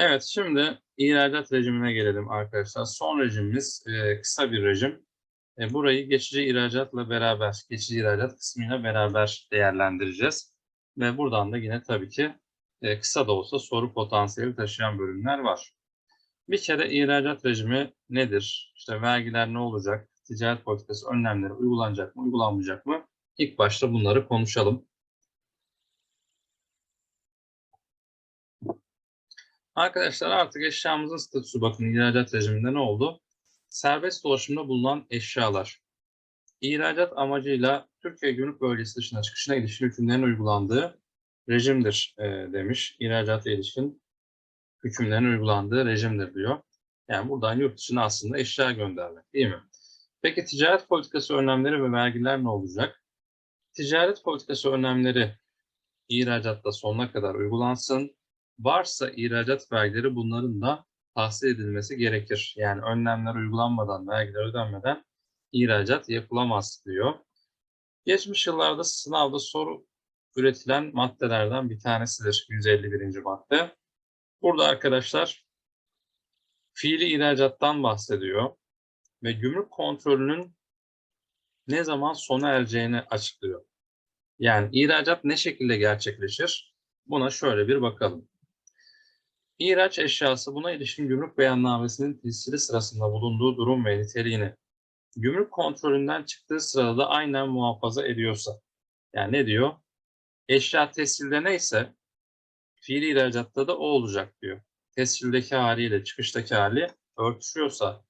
Evet, şimdi ihracat rejimine gelelim arkadaşlar. Son rejimimiz e, kısa bir rejim. E, burayı geçici ihracatla beraber, geçici ihracat kısmıyla beraber değerlendireceğiz. Ve buradan da yine tabii ki e, kısa da olsa soru potansiyeli taşıyan bölümler var. Bir kere ihracat rejimi nedir? İşte vergiler ne olacak? Ticaret politikası önlemleri uygulanacak mı, uygulanmayacak mı? İlk başta bunları konuşalım. Arkadaşlar artık eşyamızın statüsü bakın ihracat rejiminde ne oldu? Serbest dolaşımda bulunan eşyalar. İhracat amacıyla Türkiye Gümrük Bölgesi dışına çıkışına ilişkin hükümlerin uygulandığı rejimdir e, demiş. İhracata ilişkin hükümlerin uygulandığı rejimdir diyor. Yani buradan yurt dışına aslında eşya göndermek değil mi? Peki ticaret politikası önlemleri ve vergiler ne olacak? Ticaret politikası önlemleri ihracatta sonuna kadar uygulansın varsa ihracat vergileri bunların da tahsil edilmesi gerekir. Yani önlemler uygulanmadan, vergiler ödenmeden ihracat yapılamaz diyor. Geçmiş yıllarda sınavda soru üretilen maddelerden bir tanesidir 151. madde. Burada arkadaşlar fiili ihracattan bahsediyor ve gümrük kontrolünün ne zaman sona ereceğini açıklıyor. Yani ihracat ne şekilde gerçekleşir? Buna şöyle bir bakalım. İhraç eşyası buna ilişkin gümrük beyannamesinin tescili sırasında bulunduğu durum ve niteliğini gümrük kontrolünden çıktığı sırada da aynen muhafaza ediyorsa. Yani ne diyor? Eşya tescilde neyse fiili ihracatta da o olacak diyor. Tescildeki haliyle çıkıştaki hali örtüşüyorsa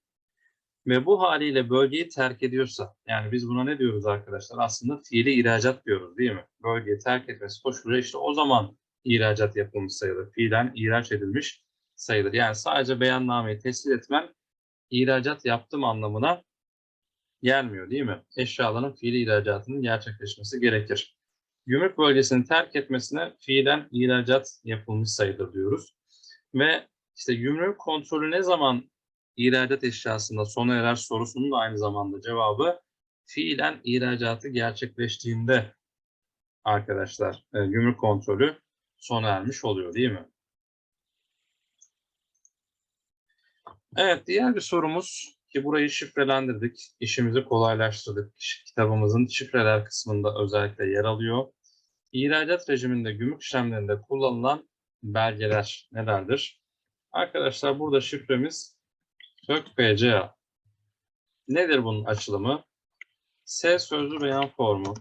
ve bu haliyle bölgeyi terk ediyorsa yani biz buna ne diyoruz arkadaşlar? Aslında fiili ihracat diyoruz değil mi? Bölgeyi terk etmesi koşuluyla işte o zaman ihracat yapılmış sayılır. Fiilen ihraç edilmiş sayılır. Yani sadece beyannameyi teslim etmen ihracat yaptım anlamına gelmiyor değil mi? Eşyaların fiili ihracatının gerçekleşmesi gerekir. Gümrük bölgesini terk etmesine fiilen ihracat yapılmış sayılır diyoruz. Ve işte gümrük kontrolü ne zaman ihracat eşyasında sona erer sorusunun da aynı zamanda cevabı fiilen ihracatı gerçekleştiğinde arkadaşlar e, gümrük kontrolü sona ermiş oluyor değil mi? Evet diğer bir sorumuz ki burayı şifrelendirdik. işimizi kolaylaştırdık. Kitabımızın şifreler kısmında özellikle yer alıyor. İhracat rejiminde gümrük işlemlerinde kullanılan belgeler nelerdir? Arkadaşlar burada şifremiz SÖK-PCA. Nedir bunun açılımı? S sözlü beyan formu,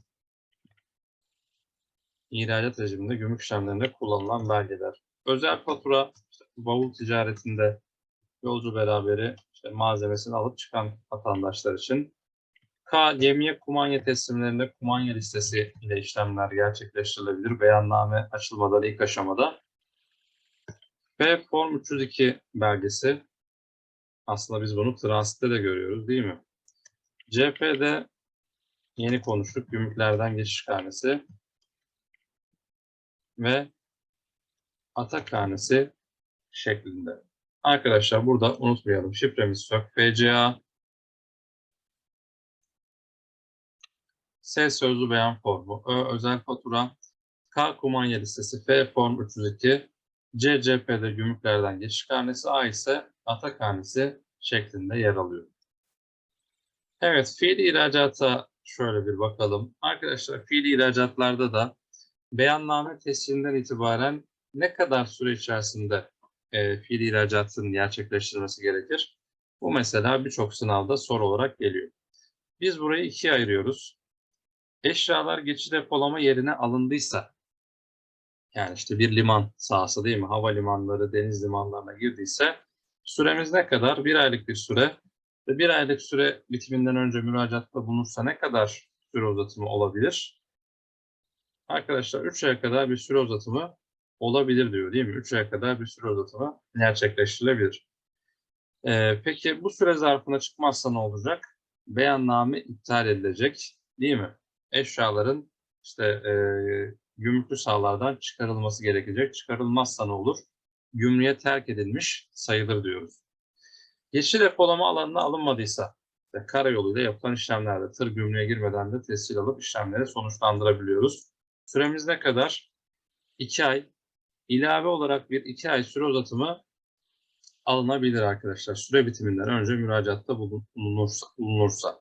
ihracat rejiminde gümrük işlemlerinde kullanılan belgeler. Özel fatura, işte bavul ticaretinde yolcu beraberi işte malzemesini alıp çıkan vatandaşlar için. K. Gemiye kumanya teslimlerinde kumanya listesi ile işlemler gerçekleştirilebilir. Beyanname açılmadan ilk aşamada. Ve Form 302 belgesi. Aslında biz bunu transitte de görüyoruz değil mi? CP'de yeni konuştuk. Gümrüklerden geçiş karnesi ve atakhanesi şeklinde. Arkadaşlar burada unutmayalım. Şifremiz sök FCA S sözlü beyan formu, Ö özel fatura, K kumanya listesi, F form 302, C CP'de gümrüklerden geçiş karnesi, A ise atak karnesi şeklinde yer alıyor. Evet, fiili ihracata şöyle bir bakalım. Arkadaşlar fiili ihracatlarda da beyanname tescilinden itibaren ne kadar süre içerisinde e, fiil ihracatının gerçekleştirilmesi gerekir? Bu mesela birçok sınavda soru olarak geliyor. Biz burayı ikiye ayırıyoruz. Eşyalar geçici depolama yerine alındıysa, yani işte bir liman sahası değil mi? Hava limanları, deniz limanlarına girdiyse süremiz ne kadar? Bir aylık bir süre ve bir aylık süre bitiminden önce müracaatta bulunursa ne kadar süre uzatımı olabilir? Arkadaşlar 3 aya kadar bir süre uzatımı olabilir diyor değil mi? 3 aya kadar bir süre uzatımı gerçekleştirilebilir. Ee, peki bu süre zarfına çıkmazsa ne olacak? Beyanname iptal edilecek değil mi? Eşyaların işte e, gümrüklü sahalardan çıkarılması gerekecek. Çıkarılmazsa ne olur? Gümrüğe terk edilmiş sayılır diyoruz. Geçici depolama alanına alınmadıysa işte karayoluyla yapılan işlemlerde tır gümrüğe girmeden de tescil alıp işlemleri sonuçlandırabiliyoruz. Süremiz ne kadar? 2 ay. İlave olarak bir 2 ay süre uzatımı alınabilir arkadaşlar. Süre bitiminden önce müracaatta bulun- bulunursa. bulunursa.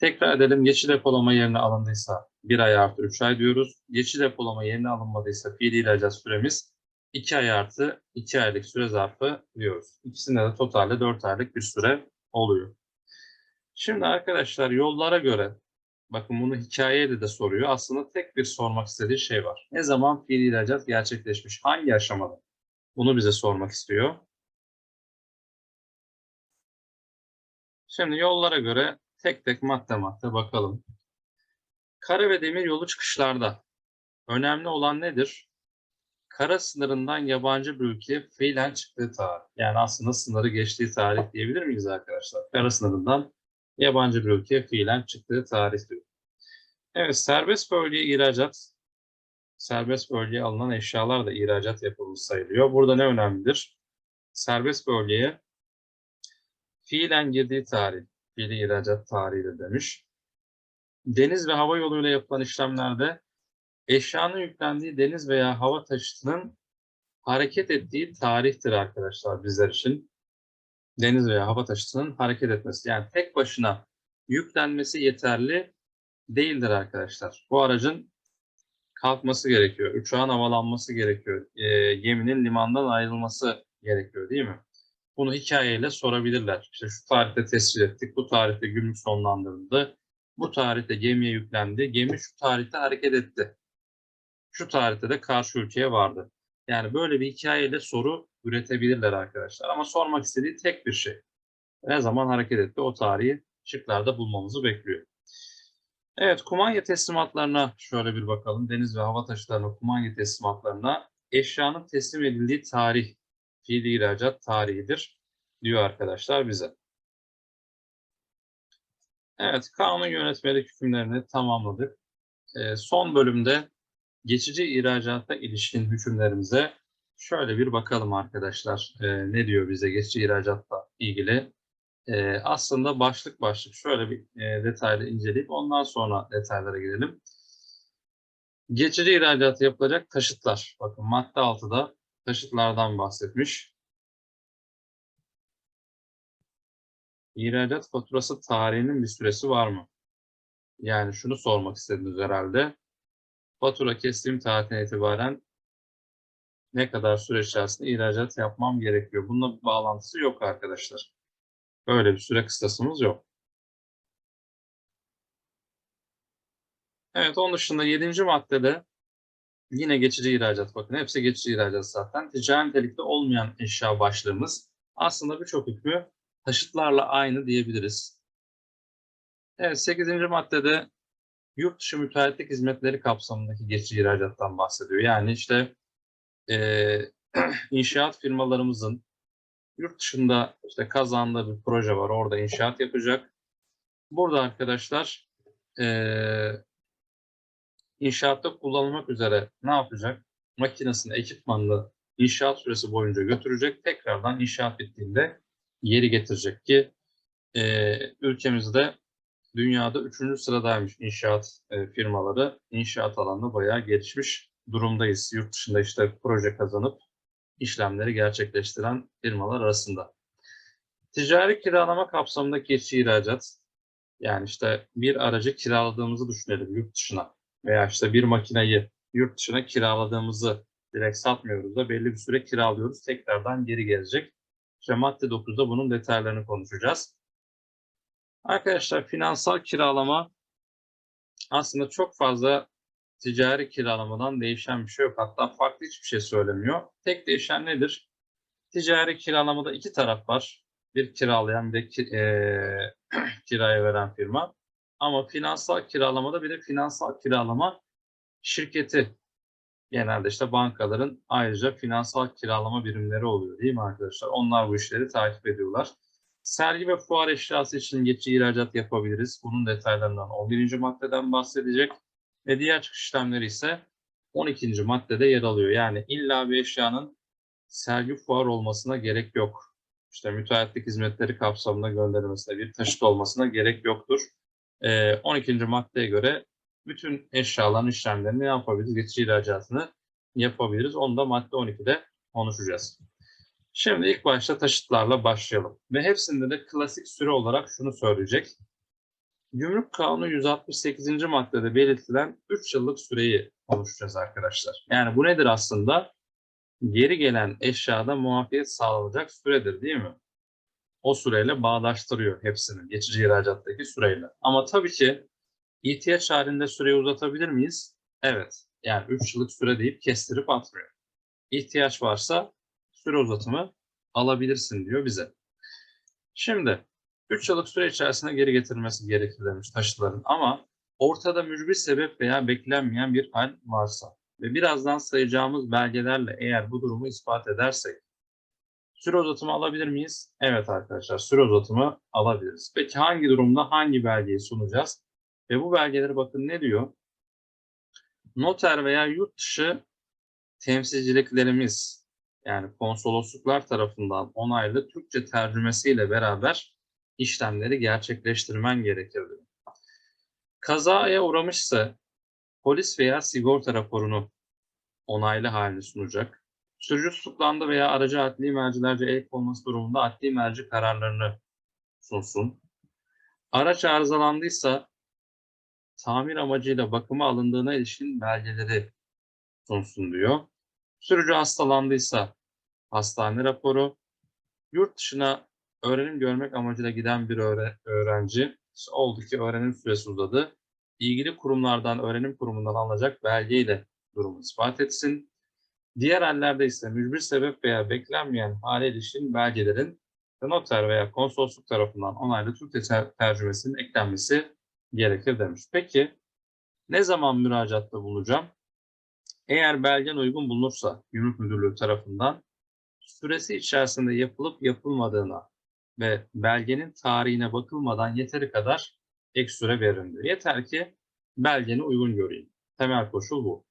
Tekrar edelim. Geçici depolama yerine alındıysa 1 ay artı 3 ay diyoruz. Geçici depolama yerine alınmadıysa fiili ihracat süremiz 2 ay artı 2 aylık süre zarfı diyoruz. İkisinde de totalde 4 aylık bir süre oluyor. Şimdi arkadaşlar yollara göre bakın bunu hikayede de soruyor. Aslında tek bir sormak istediği şey var. Ne zaman fiili ihracat gerçekleşmiş? Hangi aşamada? Bunu bize sormak istiyor. Şimdi yollara göre tek tek madde madde bakalım. Kara ve demir yolu çıkışlarda önemli olan nedir? Kara sınırından yabancı bir ülkeye fiilen çıktığı tarih. Yani aslında sınırı geçtiği tarih diyebilir miyiz arkadaşlar? Kara sınırından yabancı bir ülkeye fiilen çıktığı tarih diyor. Evet, serbest bölgeye ihracat, serbest bölgeye alınan eşyalar da ihracat yapılmış sayılıyor. Burada ne önemlidir? Serbest bölgeye fiilen girdiği tarih, fiili ihracat tarihi de demiş. Deniz ve hava yoluyla yapılan işlemlerde eşyanın yüklendiği deniz veya hava taşıtının hareket ettiği tarihtir arkadaşlar bizler için. Deniz veya hava taşıtının hareket etmesi. Yani tek başına yüklenmesi yeterli değildir arkadaşlar. Bu aracın kalkması gerekiyor. Uçağın havalanması gerekiyor. E, geminin limandan ayrılması gerekiyor değil mi? Bunu hikayeyle sorabilirler. İşte şu tarihte tespit ettik, bu tarihte gümrük sonlandırıldı, bu tarihte gemiye yüklendi, gemi şu tarihte hareket etti. Şu tarihte de karşı ülkeye vardı. Yani böyle bir hikayeyle soru üretebilirler arkadaşlar. Ama sormak istediği tek bir şey. Ne zaman hareket etti o tarihi şıklarda bulmamızı bekliyor. Evet, kumanya teslimatlarına şöyle bir bakalım. Deniz ve hava taşıtlarına kumanya teslimatlarına eşyanın teslim edildiği tarih, fiili ihracat tarihidir diyor arkadaşlar bize. Evet, kanun yönetmelik hükümlerini tamamladık. Ee, son bölümde geçici ihracata ilişkin hükümlerimize şöyle bir bakalım arkadaşlar. Ee, ne diyor bize geçici ihracatla ilgili? Ee, aslında başlık başlık şöyle bir e, detaylı inceleyip ondan sonra detaylara girelim. Geçici ihracat yapılacak taşıtlar. Bakın madde 6'da taşıtlardan bahsetmiş. İhracat faturası tarihinin bir süresi var mı? Yani şunu sormak istediniz herhalde. Fatura kestiğim tarihten itibaren ne kadar süre içerisinde ihracat yapmam gerekiyor? Bununla bir bağlantısı yok arkadaşlar. Böyle bir süre kıstasımız yok. Evet, onun dışında 7. maddede yine geçici ihracat. Bakın hepsi geçici ihracat zaten. Ticari nitelikte olmayan eşya başlığımız aslında birçok hükmü taşıtlarla aynı diyebiliriz. Evet, 8. maddede yurt dışı müteahhitlik hizmetleri kapsamındaki geçici ihracattan bahsediyor. Yani işte e, inşaat firmalarımızın yurt dışında işte kazandığı bir proje var. Orada inşaat yapacak. Burada arkadaşlar e, inşaatta kullanılmak üzere ne yapacak? Makinesini, ekipmanını inşaat süresi boyunca götürecek. Tekrardan inşaat bittiğinde geri getirecek ki e, ülkemizde dünyada üçüncü sıradaymış inşaat e, firmaları. İnşaat alanında bayağı gelişmiş durumdayız. Yurt dışında işte proje kazanıp işlemleri gerçekleştiren firmalar arasında. Ticari kiralama kapsamındaki geçici ihracat, yani işte bir aracı kiraladığımızı düşünelim yurt dışına veya işte bir makineyi yurt dışına kiraladığımızı direkt satmıyoruz da belli bir süre kiralıyoruz. Tekrardan geri gelecek. İşte madde 9'da bunun detaylarını konuşacağız. Arkadaşlar finansal kiralama aslında çok fazla ticari kiralamadan değişen bir şey yok. Hatta farklı hiçbir şey söylemiyor. Tek değişen nedir? Ticari kiralamada iki taraf var. Bir kiralayan bir ki, e, kiraya veren firma. Ama finansal kiralamada bir de finansal kiralama şirketi genelde işte bankaların ayrıca finansal kiralama birimleri oluyor değil mi arkadaşlar? Onlar bu işleri takip ediyorlar. Sergi ve fuar eşyası için geçici ihracat yapabiliriz. Bunun detaylarından 11. maddeden bahsedecek. Ve diğer çıkış işlemleri ise 12. maddede yer alıyor. Yani illa bir eşyanın sergi fuar olmasına gerek yok. İşte müteahhitlik hizmetleri kapsamında gönderilmesine bir taşıt olmasına gerek yoktur. Ee, 12. maddeye göre bütün eşyaların işlemlerini yapabiliriz? Geçici ihracatını yapabiliriz. Onu da madde 12'de konuşacağız. Şimdi ilk başta taşıtlarla başlayalım. Ve hepsinde de klasik süre olarak şunu söyleyecek. Gümrük Kanunu 168. maddede belirtilen 3 yıllık süreyi konuşacağız arkadaşlar. Yani bu nedir aslında? Geri gelen eşyada muafiyet sağlanacak süredir değil mi? O süreyle bağdaştırıyor hepsini geçici ihracattaki süreyle. Ama tabii ki ihtiyaç halinde süreyi uzatabilir miyiz? Evet. Yani 3 yıllık süre deyip kestirip atmıyor. İhtiyaç varsa süre uzatımı alabilirsin diyor bize. Şimdi 3 yıllık süre içerisinde geri getirilmesi gerekir demiş taşıtların ama ortada mücbir sebep veya beklenmeyen bir hal varsa ve birazdan sayacağımız belgelerle eğer bu durumu ispat edersek süre uzatımı alabilir miyiz? Evet arkadaşlar süre uzatımı alabiliriz. Peki hangi durumda hangi belgeyi sunacağız? Ve bu belgeleri bakın ne diyor? Noter veya yurt dışı temsilciliklerimiz yani konsolosluklar tarafından onaylı Türkçe tercümesiyle beraber işlemleri gerçekleştirmen gerekir. diyor. Kazaya uğramışsa polis veya sigorta raporunu onaylı halini sunacak. Sürücü tutuklandı veya aracı adli mercilerce el konması durumunda adli merci kararlarını sunsun. Araç arızalandıysa tamir amacıyla bakıma alındığına ilişkin belgeleri sunsun diyor. Sürücü hastalandıysa hastane raporu, yurt dışına öğrenim görmek amacıyla giden bir öğre- öğrenci oldu ki öğrenim süresi uzadı. İlgili kurumlardan, öğrenim kurumundan alınacak belgeyle durumu ispat etsin. Diğer hallerde ise mücbir sebep veya beklenmeyen hale ilişkin belgelerin noter veya konsolosluk tarafından onaylı Türkçe ter- tercümesinin eklenmesi gerekir demiş. Peki ne zaman müracaatta bulunacağım? Eğer belgen uygun bulunursa Gümrük Müdürlüğü tarafından süresi içerisinde yapılıp yapılmadığına ve belgenin tarihine bakılmadan yeteri kadar ek süre veririm diyor. Yeter ki belgeni uygun göreyim. Temel koşul bu.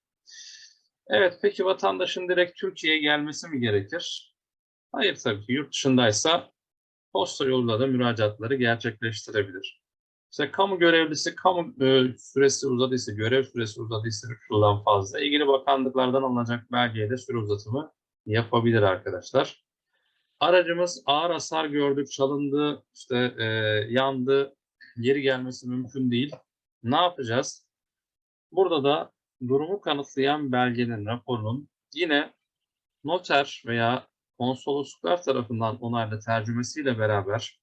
Evet peki vatandaşın direkt Türkiye'ye gelmesi mi gerekir? Hayır tabii ki yurt dışındaysa posta yoluyla da müracaatları gerçekleştirebilir. İşte kamu görevlisi kamu e, süresi uzadıysa, görev süresi uzadıysa 3 yıldan fazla ilgili bakanlıklardan alınacak belgeye de süre uzatımı yapabilir arkadaşlar. Aracımız ağır hasar gördük, çalındı, işte e, yandı, geri gelmesi mümkün değil. Ne yapacağız? Burada da durumu kanıtlayan belgenin, raporunun yine noter veya konsolosluklar tarafından onaylı tercümesiyle beraber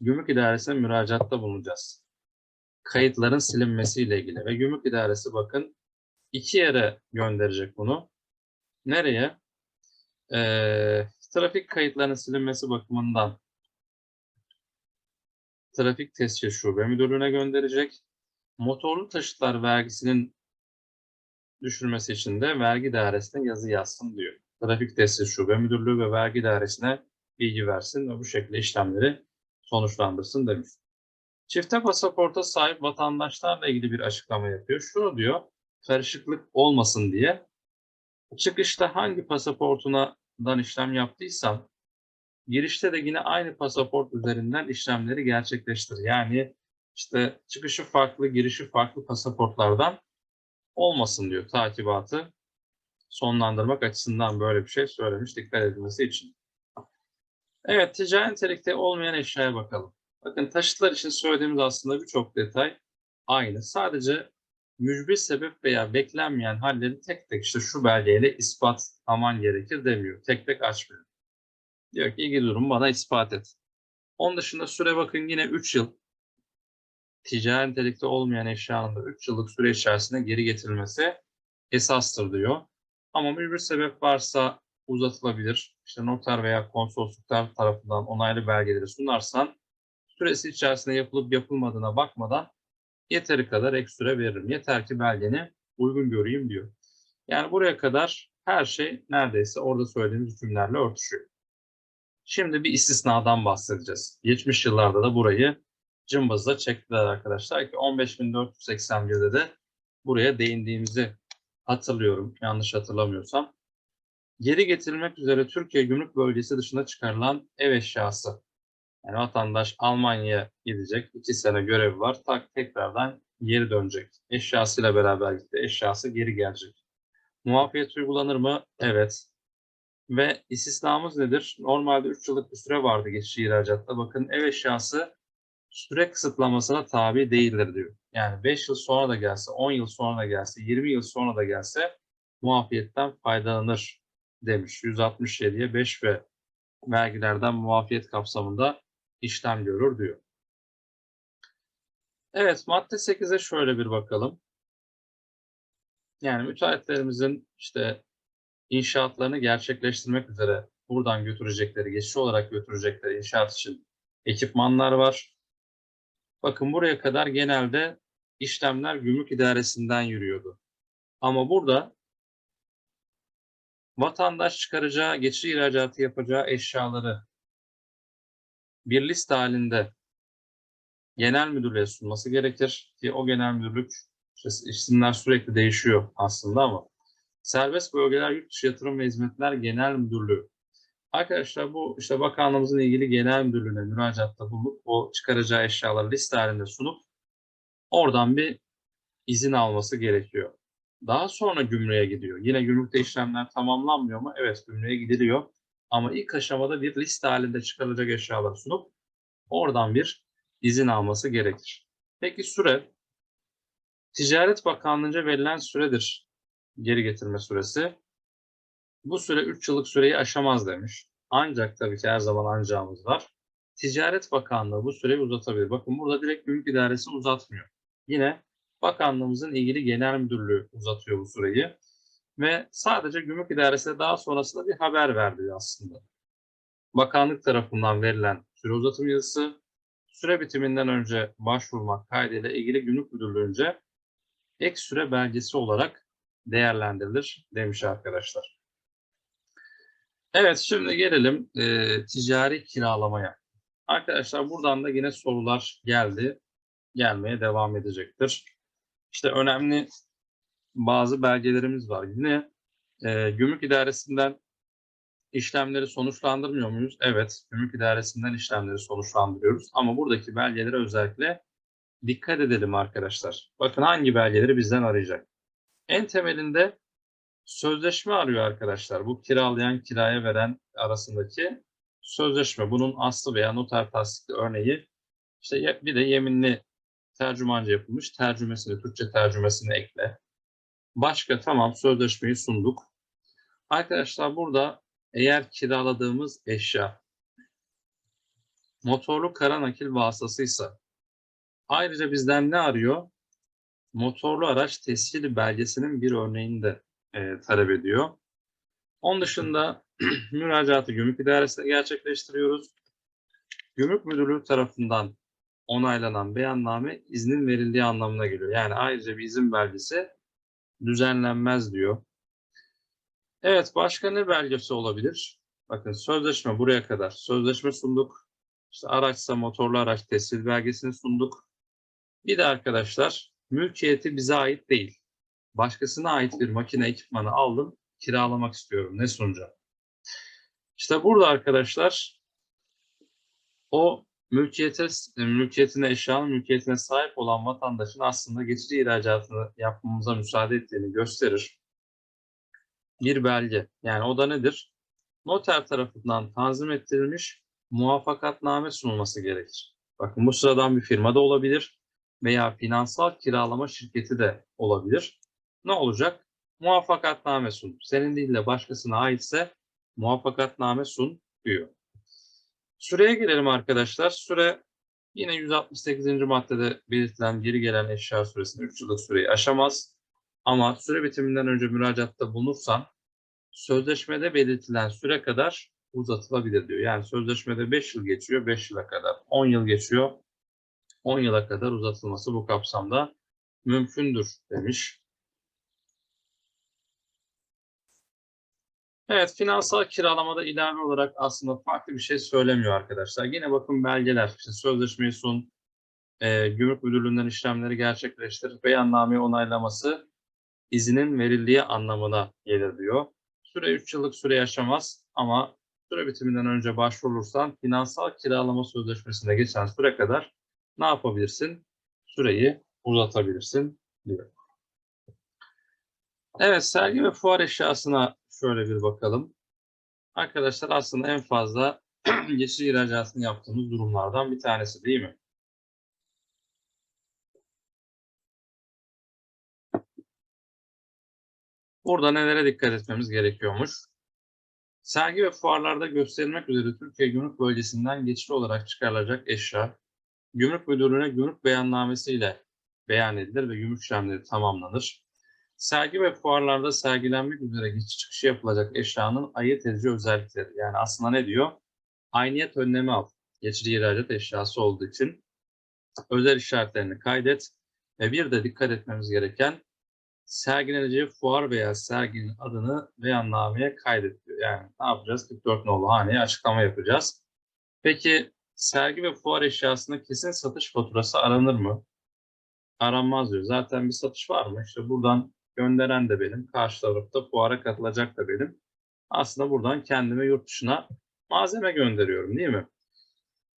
Gümrük İdaresi'ne müracaatta bulunacağız. Kayıtların silinmesiyle ilgili ve Gümrük İdaresi bakın iki yere gönderecek bunu. Nereye? Ee, trafik kayıtlarının silinmesi bakımından Trafik Tescil Şube Müdürlüğü'ne gönderecek. Motorlu taşıtlar vergisinin düşürmesi için de vergi dairesine yazı yazsın diyor. Trafik Tescil Şube Müdürlüğü ve vergi dairesine bilgi versin ve bu şekilde işlemleri sonuçlandırsın demiş. Çifte pasaporta sahip vatandaşlarla ilgili bir açıklama yapıyor. Şunu diyor, karışıklık olmasın diye. Çıkışta hangi pasaportundan işlem yaptıysan, girişte de yine aynı pasaport üzerinden işlemleri gerçekleştir. Yani işte çıkışı farklı, girişi farklı pasaportlardan olmasın diyor takibatı sonlandırmak açısından böyle bir şey söylemiş dikkat edilmesi için. Evet, ticari nitelikte olmayan eşyaya bakalım. Bakın taşıtlar için söylediğimiz aslında birçok detay aynı. Sadece mücbir sebep veya beklenmeyen halleri tek tek işte şu belgeyle ispatlaman gerekir demiyor. Tek tek açmıyor. Diyor ki ilgili durum bana ispat et. Onun dışında süre bakın yine 3 yıl. Ticari nitelikte olmayan eşyanın da 3 yıllık süre içerisinde geri getirilmesi esastır diyor. Ama bir sebep varsa uzatılabilir. İşte noter veya konsolosluklar tarafından onaylı belgeleri sunarsan süresi içerisinde yapılıp yapılmadığına bakmadan yeteri kadar ek süre veririm. Yeter ki belgeni uygun göreyim diyor. Yani buraya kadar her şey neredeyse orada söylediğimiz hükümlerle örtüşüyor. Şimdi bir istisnadan bahsedeceğiz. Geçmiş yıllarda da burayı cımbızla çektiler arkadaşlar ki 15.481'de de buraya değindiğimizi hatırlıyorum yanlış hatırlamıyorsam. Geri getirilmek üzere Türkiye Gümrük Bölgesi dışında çıkarılan ev eşyası. Yani vatandaş Almanya'ya gidecek. iki sene görevi var. Tak tekrardan geri dönecek. Eşyasıyla beraber gitti. Eşyası geri gelecek. Muafiyet uygulanır mı? Evet. Ve istisnamız nedir? Normalde 3 yıllık bir süre vardı geçici ihracatta. Bakın ev eşyası süre kısıtlamasına tabi değildir diyor. Yani 5 yıl sonra da gelse, 10 yıl sonra da gelse, 20 yıl sonra da gelse muafiyetten faydalanır demiş. 167'ye 5 ve vergilerden muafiyet kapsamında işlem görür diyor. Evet, madde 8'e şöyle bir bakalım. Yani müteahhitlerimizin işte inşaatlarını gerçekleştirmek üzere buradan götürecekleri, geçici olarak götürecekleri inşaat için ekipmanlar var. Bakın buraya kadar genelde işlemler gümrük idaresinden yürüyordu. Ama burada vatandaş çıkaracağı, geçici ihracatı yapacağı eşyaları bir liste halinde genel müdürlüğe sunması gerekir ki o genel müdürlük işte isimler sürekli değişiyor aslında ama Serbest Bölgeler Yurt Dışı Yatırım ve Hizmetler Genel Müdürlüğü. Arkadaşlar bu işte bakanlığımızın ilgili genel müdürlüğüne müracaatta bulunup o çıkaracağı eşyaları liste halinde sunup oradan bir izin alması gerekiyor. Daha sonra gümrüğe gidiyor. Yine gümrükte işlemler tamamlanmıyor mu? Evet gümrüğe gidiliyor. Ama ilk aşamada bir liste halinde çıkarılacak eşyalar sunup oradan bir izin alması gerekir. Peki süre? Ticaret Bakanlığı'nca verilen süredir geri getirme süresi. Bu süre 3 yıllık süreyi aşamaz demiş. Ancak tabii ki her zaman ancağımız var. Ticaret Bakanlığı bu süreyi uzatabilir. Bakın burada direkt gümrük idaresi uzatmıyor. Yine bakanlığımızın ilgili genel müdürlüğü uzatıyor bu süreyi. Ve sadece gümrük idaresine daha sonrasında bir haber verdi aslında. Bakanlık tarafından verilen süre uzatım yazısı, süre bitiminden önce başvurmak kaydıyla ilgili gümrük müdürlüğünce ek süre belgesi olarak değerlendirilir demiş arkadaşlar. Evet şimdi gelelim e, ticari kiralamaya. Arkadaşlar buradan da yine sorular geldi. Gelmeye devam edecektir. İşte önemli bazı belgelerimiz var. Yine e, gümrük idaresinden işlemleri sonuçlandırmıyor muyuz? Evet, gümrük idaresinden işlemleri sonuçlandırıyoruz. Ama buradaki belgelere özellikle dikkat edelim arkadaşlar. Bakın hangi belgeleri bizden arayacak. En temelinde sözleşme arıyor arkadaşlar. Bu kiralayan kiraya veren arasındaki sözleşme. Bunun aslı veya noter tasdikli örneği. İşte bir de yeminli tercümancı yapılmış tercümesini, Türkçe tercümesini ekle. Başka tamam sözleşmeyi sunduk. Arkadaşlar burada eğer kiraladığımız eşya motorlu kara nakil vasıtasıysa ayrıca bizden ne arıyor? Motorlu araç tescili belgesinin bir örneğini de e, talep ediyor. Onun dışında müracaatı gümrük idaresine gerçekleştiriyoruz. Gümrük müdürlüğü tarafından onaylanan beyanname iznin verildiği anlamına geliyor. Yani ayrıca bir izin belgesi düzenlenmez diyor. Evet başka ne belgesi olabilir? Bakın sözleşme buraya kadar. Sözleşme sunduk. İşte araçsa motorlu araç tescil belgesini sunduk. Bir de arkadaşlar mülkiyeti bize ait değil. Başkasına ait bir makine ekipmanı aldım. Kiralamak istiyorum. Ne sunacağım? İşte burada arkadaşlar o mülkiyete, mülkiyetine, eşyanın mülkiyetine sahip olan vatandaşın aslında geçici ihracatını yapmamıza müsaade ettiğini gösterir. Bir belge. Yani o da nedir? Noter tarafından tanzim ettirilmiş muvaffakatname sunulması gerekir. Bakın bu sıradan bir firma da olabilir veya finansal kiralama şirketi de olabilir. Ne olacak? Muvaffakatname sun. Senin değil de başkasına aitse muvaffakatname sun diyor. Süreye girelim arkadaşlar. Süre yine 168. maddede belirtilen geri gelen eşya süresinde 3 yıllık süreyi aşamaz. Ama süre bitiminden önce müracaatta bulunursan sözleşmede belirtilen süre kadar uzatılabilir diyor. Yani sözleşmede 5 yıl geçiyor, 5 yıla kadar. 10 yıl geçiyor, 10 yıla kadar uzatılması bu kapsamda mümkündür demiş. Evet, finansal kiralamada ilave olarak aslında farklı bir şey söylemiyor arkadaşlar. Yine bakın belgeler, işte sözleşmeyi sun, e, gümrük müdürlüğünden işlemleri gerçekleştir, beyannameyi onaylaması izinin verildiği anlamına gelir diyor. Süre 3 yıllık süre yaşamaz ama süre bitiminden önce başvurursan finansal kiralama sözleşmesinde geçen süre kadar ne yapabilirsin? Süreyi uzatabilirsin diyor. Evet, sergi ve fuar eşyasına şöyle bir bakalım. Arkadaşlar aslında en fazla geçici ihracatını yaptığımız durumlardan bir tanesi değil mi? Burada nelere dikkat etmemiz gerekiyormuş? Sergi ve fuarlarda gösterilmek üzere Türkiye Gümrük Bölgesi'nden geçici olarak çıkarılacak eşya, Gümrük Müdürlüğü'ne gümrük beyannamesiyle beyan edilir ve gümrük işlemleri tamamlanır. Sergi ve fuarlarda sergilenmek üzere geçici çıkışı yapılacak eşyanın ayırt edici özellikleri. Yani aslında ne diyor? Ayniyet önlemi al. Geçici ihracat eşyası olduğu için özel işaretlerini kaydet ve bir de dikkat etmemiz gereken sergileneceği fuar veya serginin adını beyannameye kaydediyor. Yani ne yapacağız? 44 nolu haneye açıklama yapacağız. Peki sergi ve fuar eşyasında kesin satış faturası aranır mı? Aranmaz diyor. Zaten bir satış var mı? İşte buradan gönderen de benim. Karşı tarafta fuara katılacak da benim. Aslında buradan kendime yurt dışına malzeme gönderiyorum değil mi?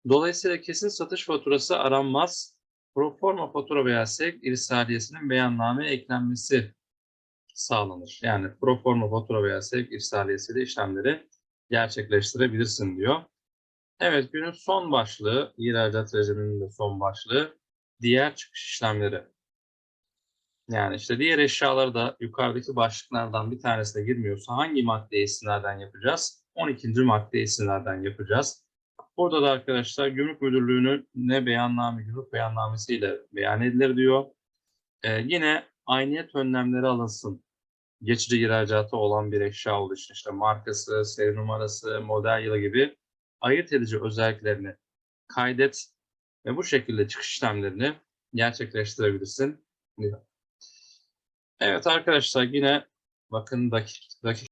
Dolayısıyla kesin satış faturası aranmaz. Proforma fatura veya sevk irsaliyesinin beyannameye eklenmesi sağlanır. Yani proforma fatura veya sevk irsaliyesiyle işlemleri gerçekleştirebilirsin diyor. Evet günün son başlığı, ihracat rejiminin de son başlığı diğer çıkış işlemleri. Yani işte diğer eşyaları da yukarıdaki başlıklardan bir tanesine girmiyorsa hangi maddeye istinaden yapacağız? 12. maddeye istinaden yapacağız. Burada da arkadaşlar Gümrük Müdürlüğü'nün ne beyanname, gümrük beyannamesiyle beyan edilir diyor. Ee, yine ayniyet önlemleri alınsın. Geçici ihracatı olan bir eşya olduğu için işte markası, seri numarası, model yılı gibi ayırt edici özelliklerini kaydet ve bu şekilde çıkış işlemlerini gerçekleştirebilirsin diyor. Evet arkadaşlar yine bakın dakik, dakik